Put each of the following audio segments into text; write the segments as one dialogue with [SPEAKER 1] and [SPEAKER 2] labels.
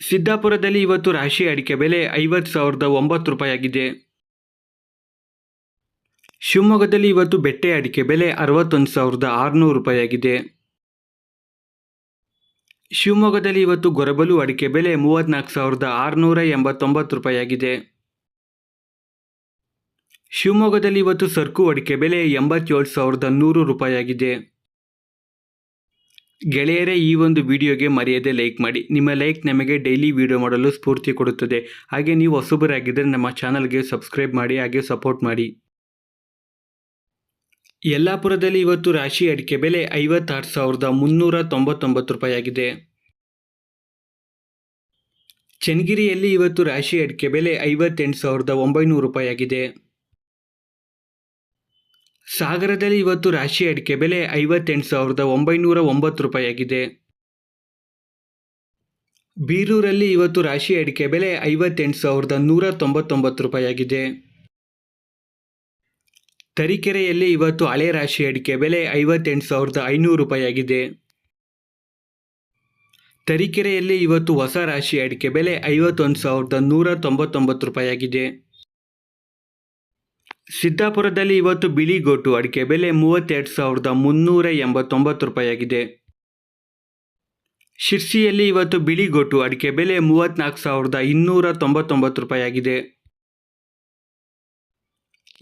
[SPEAKER 1] ಸಿದ್ದಾಪುರದಲ್ಲಿ ಇವತ್ತು ರಾಶಿ ಅಡಿಕೆ ಬೆಲೆ ಐವತ್ತು ಸಾವಿರದ ಒಂಬತ್ತು ರೂಪಾಯಿಯಾಗಿದೆ. ಶಿವಮೊಗ್ಗದಲ್ಲಿ ಇವತ್ತು ಬೆಟ್ಟೆ ಅಡಿಕೆ ಬೆಲೆ ಅರವತ್ತೊಂದು ಸಾವಿರದ ಆರುನೂರು ರೂಪಾಯಿಯಾಗಿದೆ. ಶಿವಮೊಗ್ಗದಲ್ಲಿ ಇವತ್ತು ಗೊರಬಲು ಅಡಿಕೆ ಬೆಲೆ ಮೂವತ್ತ್ನಾಲ್ಕು ಸಾವಿರದ ಆರುನೂರ ಎಂಬತ್ತೊಂಬತ್ತು ರೂಪಾಯಿಯಾಗಿದೆ. ಶಿವಮೊಗ್ಗದಲ್ಲಿ ಇವತ್ತು ಸರ್ಕು ಅಡಿಕೆ ಬೆಲೆ ಎಂಬತ್ತೇಳು ಸಾವಿರದ ನೂರು ರೂಪಾಯಿಯಾಗಿದೆ. ಗೆಳೆಯರೇ, ಈ ಒಂದು ವಿಡಿಯೋಗೆ ಮರೆಯದೆ ಲೈಕ್ ಮಾಡಿ. ನಿಮ್ಮ ಲೈಕ್ ನಮಗೆ ಡೈಲಿ ವಿಡಿಯೋ ಮಾಡಲು ಸ್ಫೂರ್ತಿ ಕೊಡುತ್ತದೆ. ಹಾಗೆ ನೀವು ಹೊಸಬರಾಗಿದ್ದರೆ ನಮ್ಮ ಚಾನಲ್ಗೆ ಸಬ್ಸ್ಕ್ರೈಬ್ ಮಾಡಿ, ಹಾಗೆ ಸಪೋರ್ಟ್ ಮಾಡಿ. ಯಲ್ಲಾಪುರದಲ್ಲಿ ಇವತ್ತು ರಾಶಿ ಅಡಿಕೆ ಬೆಲೆ ಐವತ್ತಾರು ಸಾವಿರದ ಮುನ್ನೂರ ತೊಂಬತ್ತೊಂಬತ್ತು ರೂಪಾಯಿಯಾಗಿದೆ ಚನ್ನಗಿರಿಯಲ್ಲಿ ಇವತ್ತು ರಾಶಿ ಅಡಿಕೆ ಬೆಲೆ ಐವತ್ತೆಂಟು ಸಾವಿರದ ಒಂಬೈನೂರು ರೂಪಾಯಿಯಾಗಿದೆ ಸಾಗರದಲ್ಲಿ ಇವತ್ತು ರಾಶಿ ಅಡಿಕೆ ಬೆಲೆ ಐವತ್ತೆಂಟು ಸಾವಿರದ ಒಂಬೈನೂರ ಒಂಬತ್ತು ರೂಪಾಯಿಯಾಗಿದೆ. ಬೀರೂರಲ್ಲಿ ಇವತ್ತು ರಾಶಿ ಅಡಿಕೆ ಬೆಲೆ ಐವತ್ತೆಂಟು ಸಾವಿರದ ನೂರ ತೊಂಬತ್ತೊಂಬತ್ತು ರೂಪಾಯಿಯಾಗಿದೆ. ತರೀಕೆರೆಯಲ್ಲಿ ಇವತ್ತು ಹಳೆ ರಾಶಿ ಅಡಿಕೆ ಬೆಲೆ ಐವತ್ತೆಂಟು ಸಾವಿರದ ಐನೂರು ರೂಪಾಯಿಯಾಗಿದೆ. ತರೀಕೆರೆಯಲ್ಲಿ ಇವತ್ತು ಹೊಸ ರಾಶಿ ಅಡಿಕೆ ಬೆಲೆ ಐವತ್ತೊಂದು ಸಾವಿರದ ನೂರ ತೊಂಬತ್ತೊಂಬತ್ತು ರೂಪಾಯಿಯಾಗಿದೆ. ಸಿದ್ದಾಪುರದಲ್ಲಿ ಇವತ್ತು ಬಿಳಿ ಗೋಟು ಅಡಿಕೆ ಬೆಲೆ ಮೂವತ್ತೆರಡು ಸಾವಿರದ ಮುನ್ನೂರ ಎಂಬತ್ತೊಂಬತ್ತು ರೂಪಾಯಿಯಾಗಿದೆ. ಶಿರ್ಸಿಯಲ್ಲಿ ಇವತ್ತು ಬಿಳಿ ಗೋಟು ಅಡಿಕೆ ಬೆಲೆ ಮೂವತ್ತ್ನಾಲ್ಕು ಸಾವಿರದ ಇನ್ನೂರ ತೊಂಬತ್ತೊಂಬತ್ತು ರೂಪಾಯಿಯಾಗಿದೆ.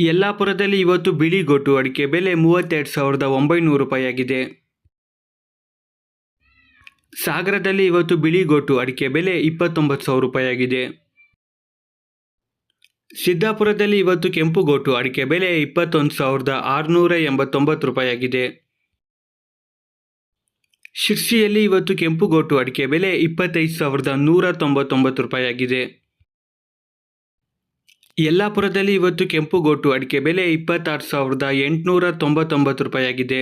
[SPEAKER 1] ಯಲ್ಲಾಪುರದಲ್ಲಿ ಇವತ್ತು ಬಿಳಿ ಗೋಟು ಅಡಿಕೆ ಬೆಲೆ ಮೂವತ್ತೆರಡು ಸಾವಿರದ ಒಂಬೈನೂರು ರೂಪಾಯಿಯಾಗಿದೆ. ಸಾಗರದಲ್ಲಿ ಇವತ್ತು ಬಿಳಿ ಗೋಟು ಅಡಿಕೆ ಬೆಲೆ ಇಪ್ಪತ್ತೊಂಬತ್ತು ಸಾವಿರ ರೂಪಾಯಿಯಾಗಿದೆ. ಸಿದ್ದಾಪುರದಲ್ಲಿ ಇವತ್ತು ಕೆಂಪು ಗೋಟು ಅಡಿಕೆ ಬೆಲೆ ಇಪ್ಪತ್ತೊಂದು ಸಾವಿರದ ಆರುನೂರ ಎಂಬತ್ತೊಂಬತ್ತು ರೂಪಾಯಿಯಾಗಿದೆ. ಶಿರ್ಸಿಯಲ್ಲಿ ಇವತ್ತು ಕೆಂಪು ಗೋಟು ಅಡಿಕೆ ಬೆಲೆ ಇಪ್ಪತ್ತೈದು ಸಾವಿರದ ನೂರ ತೊಂಬತ್ತೊಂಬತ್ತು ರೂಪಾಯಿಯಾಗಿದೆ. ಯಲ್ಲಾಪುರದಲ್ಲಿ ಇವತ್ತು ಕೆಂಪು ಗೋಟು ಅಡಿಕೆ ಬೆಲೆ ಇಪ್ಪತ್ತಾರು ಸಾವಿರದ ಎಂಟುನೂರ ತೊಂಬತ್ತೊಂಬತ್ತು ರೂಪಾಯಿಯಾಗಿದೆ.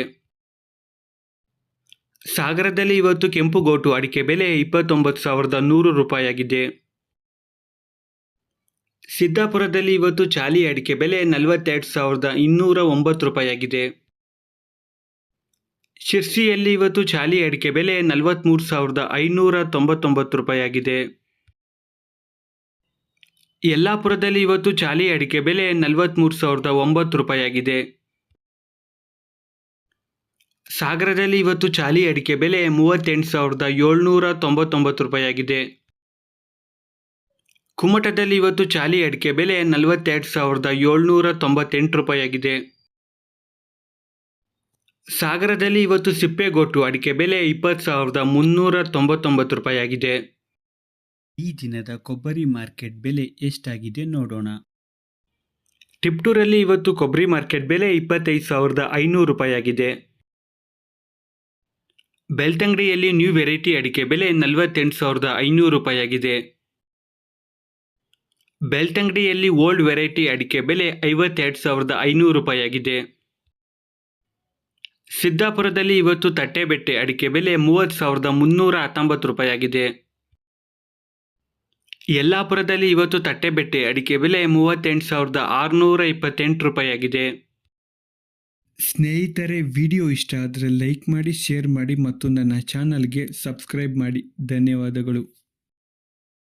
[SPEAKER 1] ಸಾಗರದಲ್ಲಿ ಇವತ್ತು ಕೆಂಪು ಗೋಟು ಅಡಿಕೆ ಬೆಲೆ ಇಪ್ಪತ್ತೊಂಬತ್ತು ಸಾವಿರದ ನೂರು ರೂಪಾಯಿಯಾಗಿದೆ. ಸಿದ್ದಾಪುರದಲ್ಲಿ ಇವತ್ತು ಚಾಲಿ ಅಡಿಕೆ ಬೆಲೆ ನಲವತ್ತೆರಡು ಸಾವಿರದ ಇನ್ನೂರ ಒಂಬತ್ತು ರೂಪಾಯಿಯಾಗಿದೆ. ಶಿರ್ಸಿಯಲ್ಲಿ ಇವತ್ತು ಚಾಲಿ ಅಡಿಕೆ ಬೆಲೆ ನಲವತ್ತ್ಮೂರು ಸಾವಿರದ ಐನೂರ ತೊಂಬತ್ತೊಂಬತ್ತು ರೂಪಾಯಿಯಾಗಿದೆ. ಯಲ್ಲಾಪುರದಲ್ಲಿ ಇವತ್ತು ಚಾಲಿ ಅಡಿಕೆ ಬೆಲೆ ನಲವತ್ತ್ಮೂರು ಸಾವಿರದ ಒಂಬತ್ತು ರೂಪಾಯಿಯಾಗಿದೆ. ಸಾಗರದಲ್ಲಿ ಇವತ್ತು ಚಾಲಿ ಅಡಿಕೆ ಬೆಲೆ ಮೂವತ್ತೆಂಟು ಸಾವಿರದ ಏಳ್ನೂರ ತೊಂಬತ್ತೊಂಬತ್ತು ರೂಪಾಯಿಯಾಗಿದೆ. ಕುಮಟದಲ್ಲಿ ಇವತ್ತು ಚಾಲಿ ಅಡಿಕೆ ಬೆಲೆ ನಲವತ್ತೆರಡು ಸಾವಿರದ ಏಳ್ನೂರ ತೊಂಬತ್ತೆಂಟು ರೂಪಾಯಿಯಾಗಿದೆ. ಸಾಗರದಲ್ಲಿ ಇವತ್ತು ಸಿಪ್ಪೆಗೋಟು ಅಡಿಕೆ ಬೆಲೆ ಇಪ್ಪತ್ತು ಸಾವಿರದ ಮುನ್ನೂರ ತೊಂಬತ್ತೊಂಬತ್ತು ರೂಪಾಯಿಯಾಗಿದೆ.
[SPEAKER 2] ಈ ದಿನದ ಕೊಬ್ಬರಿ ಮಾರ್ಕೆಟ್ ಬೆಲೆ ಎಷ್ಟಾಗಿದೆ ನೋಡೋಣ.
[SPEAKER 1] ಟಿಪ್ಟೂರಲ್ಲಿ ಇವತ್ತು ಕೊಬ್ಬರಿ ಮಾರ್ಕೆಟ್ ಬೆಲೆ ಇಪ್ಪತ್ತೈದು ಸಾವಿರದ ಐನೂರು ರೂಪಾಯಿಯಾಗಿದೆ. ಬೆಳ್ತಂಗಡಿಯಲ್ಲಿ ನ್ಯೂ ವೆರೈಟಿ ಅಡಿಕೆ ಬೆಲೆ ನಲವತ್ತೆಂಟು ಸಾವಿರದ ಐನೂರು ರೂಪಾಯಿಯಾಗಿದೆ. ಬೆಳ್ತಂಗಡಿಯಲ್ಲಿ ಓಲ್ಡ್ ವೆರೈಟಿ ಅಡಿಕೆ ಬೆಲೆ ಐವತ್ತೆರಡು ಸಾವಿರದ ಐನೂರು ರೂಪಾಯಿಯಾಗಿದೆ. ಸಿದ್ದಾಪುರದಲ್ಲಿ ಇವತ್ತು ತಟ್ಟೆಬೆಟ್ಟೆ ಅಡಿಕೆ ಬೆಲೆ ಮೂವತ್ತು ಸಾವಿರದ ಮುನ್ನೂರ ಹತ್ತೊಂಬತ್ತು ರೂಪಾಯಿಯಾಗಿದೆ. ಯಲ್ಲಾಪುರದಲ್ಲಿ ಇವತ್ತು ತಟ್ಟೆಬೆಟ್ಟೆ ಅಡಿಕೆ ಬೆಲೆ ಮೂವತ್ತೆಂಟು ಸಾವಿರದ ಆರುನೂರ ಇಪ್ಪತ್ತೆಂಟು ರೂಪಾಯಿಯಾಗಿದೆ.
[SPEAKER 2] ಸ್ನೇಹಿತರೆ, ವಿಡಿಯೋ ಇಷ್ಟ ಆದರೆ ಲೈಕ್ ಮಾಡಿ, ಶೇರ್ ಮಾಡಿ ಮತ್ತು ನನ್ನ ಚಾನಲ್ಗೆ ಸಬ್ಸ್ಕ್ರೈಬ್ ಮಾಡಿ. ಧನ್ಯವಾದಗಳು.